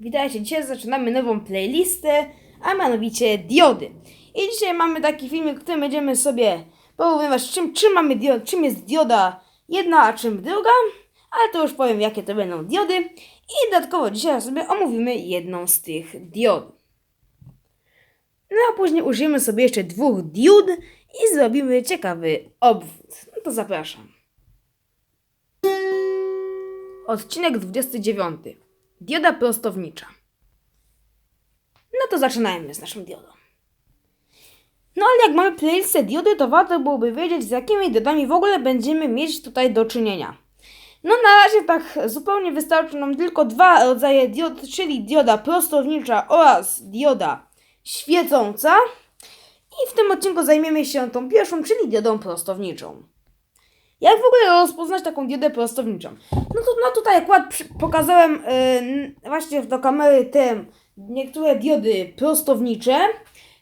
Witajcie, dzisiaj zaczynamy nową playlistę, a mianowicie diody. I dzisiaj mamy taki filmik, w którym będziemy sobie porównywać czym, czym mamy diod, czym jest dioda jedna, a czym druga, ale to już powiem jakie to będą diody. I dodatkowo dzisiaj sobie omówimy jedną z tych diod. No a później użyjemy sobie jeszcze dwóch diod i zrobimy ciekawy obwód. No to zapraszam. Odcinek 29. Dioda prostownicza. No to zaczynajmy z naszą diodą. No ale jak mamy playlistę diody, to warto byłoby wiedzieć, z jakimi diodami w ogóle będziemy mieć tutaj do czynienia. No na razie tak zupełnie wystarczą nam tylko dwa rodzaje diod, czyli dioda prostownicza oraz dioda świecąca. I w tym odcinku zajmiemy się tą pierwszą, czyli diodą prostowniczą. Jak w ogóle rozpoznać taką diodę prostowniczą? No, to, no tutaj akurat przy, pokazałem yy, właśnie do kamery te niektóre diody prostownicze.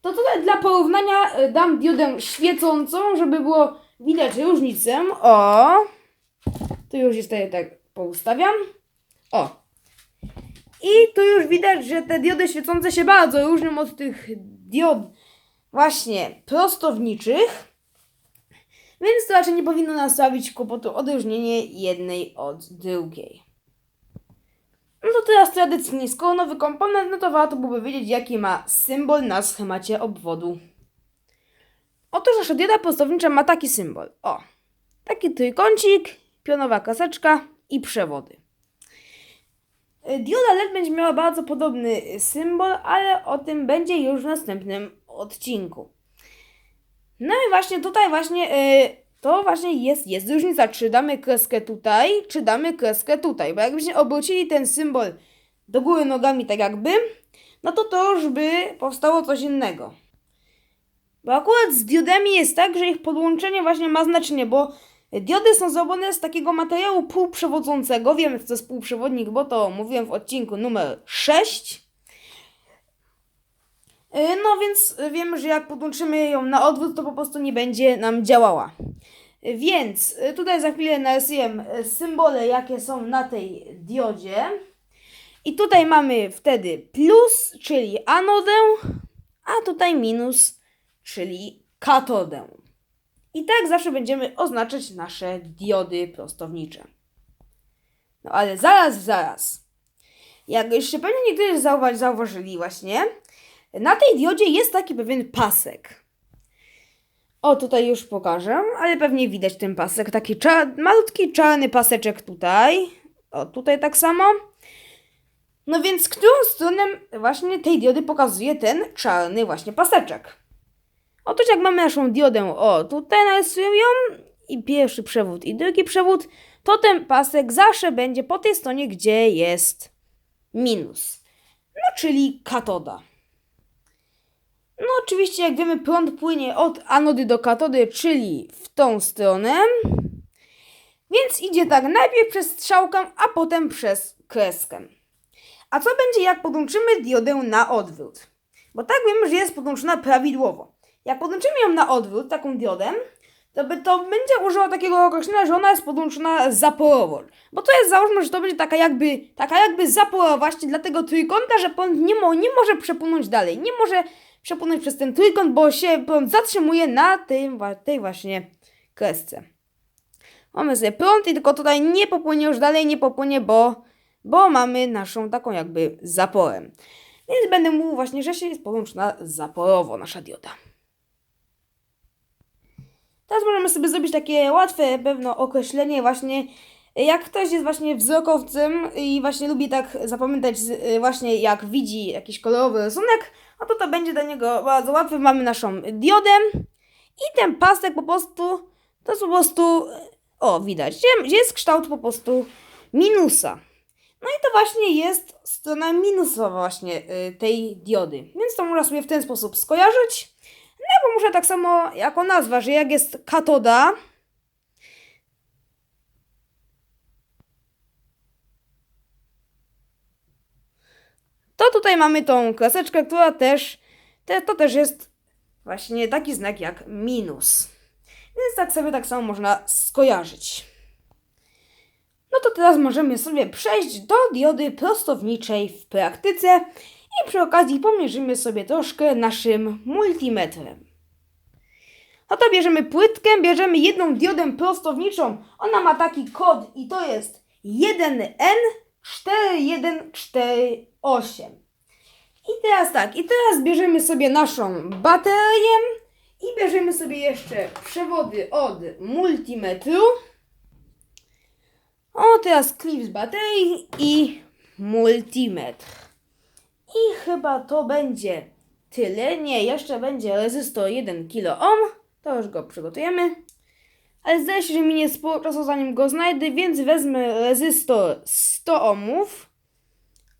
To tutaj dla porównania y, dam diodę świecącą, żeby było widać różnicę. O! Tu już jest tutaj tak poustawiam. O! I tu już widać, że te diody świecące się bardzo różnią od tych diod właśnie prostowniczych. Więc to raczej nie powinno nas sprawić kłopotu odróżnienie jednej od drugiej. No to teraz tradycyjnie, skoro nowy komponent, no to warto byłoby wiedzieć, jaki ma symbol na schemacie obwodu. Otóż nasza dioda prostownicza ma taki symbol. O, taki trójkącik, pionowa kaseczka i przewody. Dioda LED będzie miała bardzo podobny symbol, ale o tym będzie już w następnym odcinku. No i właśnie tutaj właśnie y, to właśnie jest, jest różnica, czy damy kreskę tutaj, czy damy kreskę tutaj, bo jakbyśmy obrócili ten symbol do góry nogami tak jakby, no to to już by powstało coś innego. Bo akurat z diodami jest tak, że ich podłączenie właśnie ma znaczenie, bo diody są zrobione z takiego materiału półprzewodzącego. Wiemy, co to jest półprzewodnik, bo to mówiłem w odcinku numer 6. Yy, No więc wiemy, że jak podłączymy ją na odwrót, to po prostu nie będzie nam działała. Yy, Więc tutaj za chwilę narysuję symbole, jakie są na tej diodzie. I tutaj mamy wtedy plus, czyli anodę, a tutaj minus, czyli katodę. I tak zawsze będziemy oznaczać nasze diody prostownicze. No ale zaraz, zaraz. Jak jeszcze pewnie niektórzy zauwa- zauważyli właśnie, na tej diodzie jest taki pewien pasek. O, tutaj już pokażę, ale pewnie widać ten pasek. Taki cza- malutki czarny paseczek tutaj. O, tutaj tak samo. No więc którą stronę właśnie tej diody pokazuje ten czarny właśnie paseczek? Otóż jak mamy naszą diodę, o, tutaj narysuję ją i pierwszy przewód i drugi przewód, to ten pasek zawsze będzie po tej stronie, gdzie jest minus. No, czyli katoda. No oczywiście, jak wiemy, prąd płynie od anody do katody, czyli w tą stronę. Więc idzie tak najpierw przez strzałkę, a potem przez kreskę. A co będzie, jak podłączymy diodę na odwrót? Bo tak wiemy, że jest podłączona prawidłowo. Jak podłączymy ją na odwrót, taką diodę, to, by, to będzie użyła takiego określenia, że ona jest podłączona zaporowo. Bo to jest, załóżmy, że to będzie taka jakby, taka jakby zapora właśnie dla tego trójkąta, że prąd nie, mo, nie może przepłynąć dalej. Nie może przepłynąć przez ten trójkąt, bo się prąd zatrzymuje na tym, tej właśnie kresce. Mamy sobie prąd i tylko tutaj nie popłynie już dalej, nie popłynie, bo, bo mamy naszą taką jakby zaporę. Więc będę mówił właśnie, że się jest połączona zaporowo nasza dioda. Teraz możemy sobie zrobić takie łatwe pewno określenie właśnie jak ktoś jest właśnie wzrokowcem i właśnie lubi tak zapamiętać y, właśnie jak widzi jakiś kolorowy rysunek, no to to będzie dla niego bardzo łatwe. Mamy naszą diodę i ten pasek po prostu to jest po prostu o widać, gdzie jest kształt po prostu minusa. No i to właśnie jest strona minusowa właśnie y, tej diody. Więc to można sobie w ten sposób skojarzyć. No bo muszę tak samo jako nazwa, że jak jest katoda, to tutaj mamy tą klaseczkę, która też, te, to też jest właśnie taki znak jak minus. Więc tak sobie tak samo można skojarzyć. No to teraz możemy sobie przejść do diody prostowniczej w praktyce i przy okazji pomierzymy sobie troszkę naszym multimetrem. No to bierzemy płytkę, bierzemy jedną diodę prostowniczą. Ona ma taki kod i to jest 1N4148. I teraz tak, i teraz bierzemy sobie naszą baterię i bierzemy sobie jeszcze przewody od multimetru. O, teraz klip z baterii i multimetr. I chyba to będzie tyle. Nie, jeszcze będzie rezystor 1 kΩ. To już go przygotujemy. Ale zdaje się, że minie sporo czasu zanim go znajdę, więc wezmę rezystor 100 ohmów.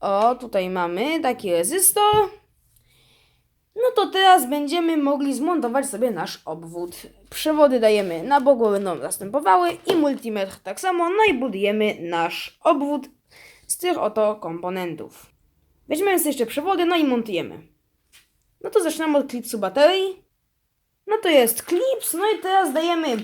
O, tutaj mamy taki rezystor. No to teraz będziemy mogli zmontować sobie nasz obwód. Przewody dajemy na boku, będą następowały i multimetr tak samo. No i budujemy nasz obwód z tych oto komponentów. Weźmiemy sobie jeszcze przewody, no i montujemy. No to zaczynamy od klipsu baterii. No to jest klips, no i teraz dajemy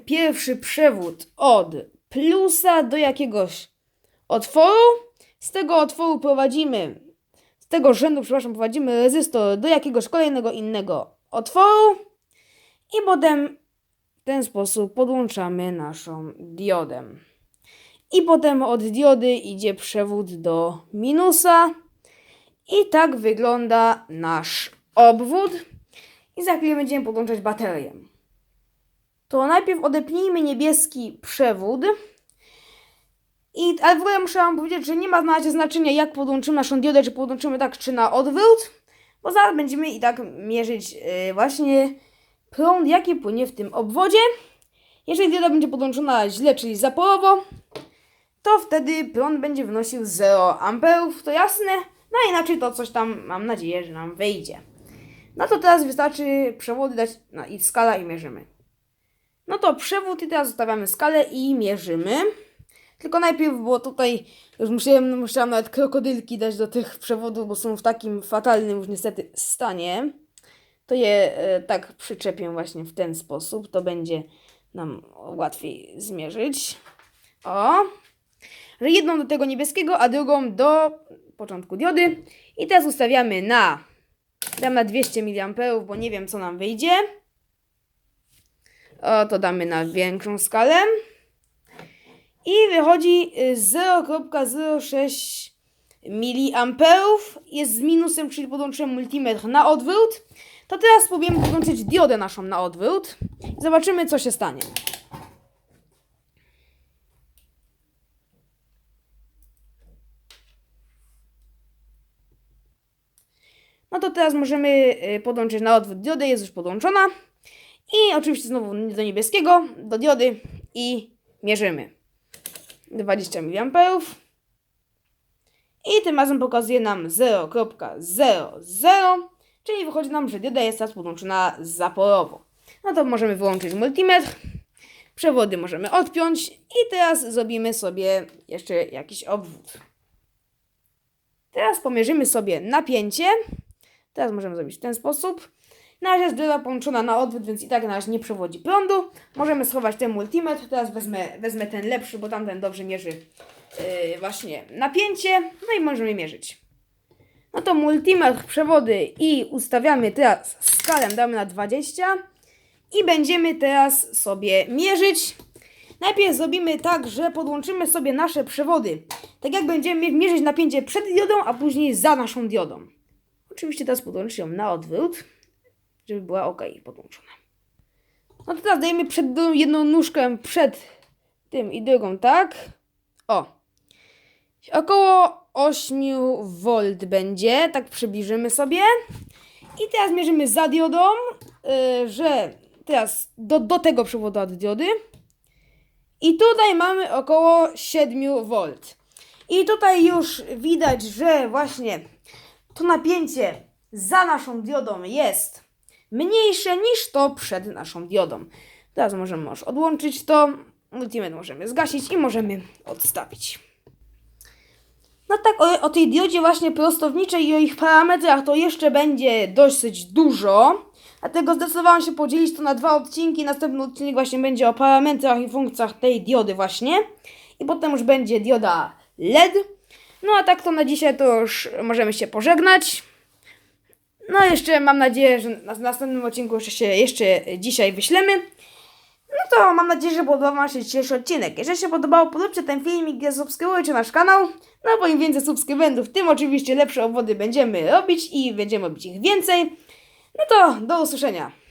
pierwszy przewód od plusa do jakiegoś otworu. Z tego otworu prowadzimy, z tego rzędu, przepraszam, prowadzimy rezystor do jakiegoś kolejnego innego otworu i potem w ten sposób podłączamy naszą diodę. I potem od diody idzie przewód do minusa. I tak wygląda nasz obwód. I za chwilę będziemy podłączać baterię. To najpierw odepnijmy niebieski przewód. I, ale w ogóle muszę Wam powiedzieć, że nie ma na znaczenia, jak podłączymy naszą diodę, czy podłączymy tak, czy na odwrót, bo zaraz będziemy i tak mierzyć yy, właśnie prąd, jaki płynie w tym obwodzie. Jeżeli dioda będzie podłączona źle, czyli zaporowo, to wtedy prąd będzie wynosił 0 amperów, to jasne. No inaczej to coś tam, mam nadzieję, że nam wyjdzie. No to teraz wystarczy przewody dać no i skala i mierzymy. No to przewód i teraz zostawiamy skalę i mierzymy. Tylko najpierw, bo tutaj już musiałem, musiałam nawet krokodylki dać do tych przewodów, bo są w takim fatalnym już niestety stanie. To je e, tak przyczepię właśnie w ten sposób. To będzie nam łatwiej zmierzyć. O! Że jedną do tego niebieskiego, a drugą do początku diody. I teraz ustawiamy na, dam na 200 mA, bo nie wiem co nam wyjdzie. O, to damy na większą skalę. I wychodzi y, 0,06 mA. Jest z minusem, czyli podłączyłem multimetr na odwrót. To teraz spróbujemy podłączyć diodę naszą na odwrót. Zobaczymy, co się stanie. No to teraz możemy y, podłączyć na odwrót diodę, jest już podłączona. I oczywiście znowu do niebieskiego, do diody i mierzymy. 20 mA. I tym razem pokazuje nam 0.00, czyli wychodzi nam, że dioda jest teraz podłączona zaporowo. No to możemy wyłączyć multimetr, przewody możemy odpiąć i teraz zrobimy sobie jeszcze jakiś obwód. Teraz pomierzymy sobie napięcie. Teraz możemy zrobić w ten sposób. Na razie jest połączona na odwrót, więc i tak na razie nie przewodzi prądu. Możemy schować ten multimetr. Teraz wezmę, wezmę ten lepszy, bo tamten dobrze mierzy yy, właśnie napięcie. No i możemy mierzyć. No to multimetr, przewody i ustawiamy teraz skalę, damy na 20 i będziemy teraz sobie mierzyć. Najpierw zrobimy tak, że podłączymy sobie nasze przewody. Tak jak będziemy mierzyć napięcie przed diodą, a później za naszą diodą. Oczywiście teraz podłączę ją na odwrót, żeby była ok podłączona. No to teraz dajemy przed jedną nóżkę przed tym i drugą, tak? O. Około 8 V będzie, tak przybliżymy sobie. I teraz mierzymy za diodą, yy, że teraz do, do tego przewodu od diody. I tutaj mamy około 7 V. I tutaj już widać, że właśnie to napięcie za naszą diodą jest mniejsze niż to przed naszą diodą. Teraz możemy już odłączyć to, multimetr możemy zgasić i możemy odstawić. No tak, o, o tej diodzie właśnie prostowniczej i o ich parametrach to jeszcze będzie dosyć dużo. Dlatego zdecydowałam się podzielić to na dwa odcinki. Następny odcinek właśnie będzie o parametrach i funkcjach tej diody właśnie. i potem już będzie dioda LED. No a tak to na dzisiaj to już możemy się pożegnać. No jeszcze mam nadzieję, że na następnym odcinku jeszcze się jeszcze dzisiaj wyślemy. No to mam nadzieję, że podobał Wam się dzisiejszy odcinek. Jeżeli się podobało, polubcie ten filmik, zasubskrybujcie nasz kanał. No bo im więcej subskrybentów, tym oczywiście lepsze obwody będziemy robić i będziemy robić ich więcej. No to do usłyszenia.